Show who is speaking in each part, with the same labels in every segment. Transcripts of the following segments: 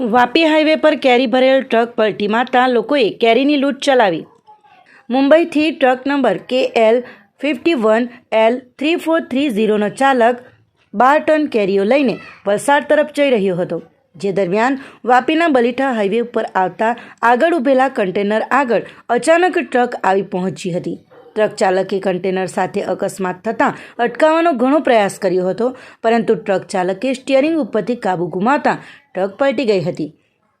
Speaker 1: Vapi highway પર કેરી ભરેલ truck પલટી મારતા લોકોએ કેરીની લૂંટ ચલાવી. મુંબઈથી truck number K L fifty one L three four three ઝીરોનો ચાલક બાર ટન કેરીઓ લઈને વલસાડ તરફ જઈ રહ્યો હતો, જે દરમિયાન વાપીના બલીઠા હાઈવે ઉપર આવતા આગળ ઊભેલા કન્ટેનર આગળ અચાનક ટ્રક આવી પહોંચી હતી. ટ્રક ચાલકે કન્ટેનર સાથે અકસ્માત થતાં અટકાવવાનો ઘણો પ્રયાસ કર્યો હતો, પરંતુ ટ્રક ચાલકે સ્ટિયરિંગ ઉપરથી કાબુ ગુમાવતા ટ્રક પલટી ગઈ હતી.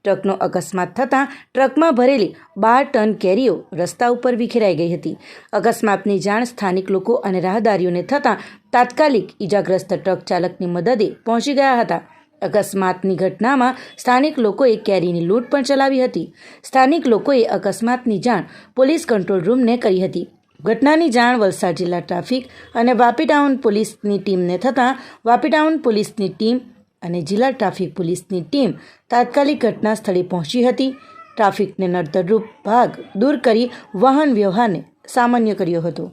Speaker 1: ટ્રકનો અકસ્માત થતાં ટ્રકમાં ભરેલી બાર ટન કેરીઓ રસ્તા ઉપર વિખેરાઈ ગઈ હતી. અકસ્માતની જાણ સ્થાનિક લોકો અને રાહદારીઓને થતાં તાત્કાલિક ઇજાગ્રસ્ત ટ્રક ચાલકની મદદે પહોંચી ગયા હતા. અકસ્માતની ઘટનામાં સ્થાનિક લોકોએ કેરીની લૂંટ પણ ચલાવી હતી. સ્થાનિક લોકોએ અકસ્માતની જાણ પોલીસ કંટ્રોલ રૂમને કરી હતી. ઘટનાની જાણ વલસાડ જિલ્લા ટ્રાફિક અને વાપી ટાઉન પોલીસની ટીમને થતાં વાપી ટાઉન પોલીસની ટીમ અને જિલ્લા ટ્રાફિક પોલીસની ટીમ તાત્કાલિક ઘટના સ્થળે પહોંચી હતી. ટ્રાફિકને નડતરરૂપ ભાગ દૂર કરી વાહન વ્યવહારને સામાન્ય કર્યો હતો.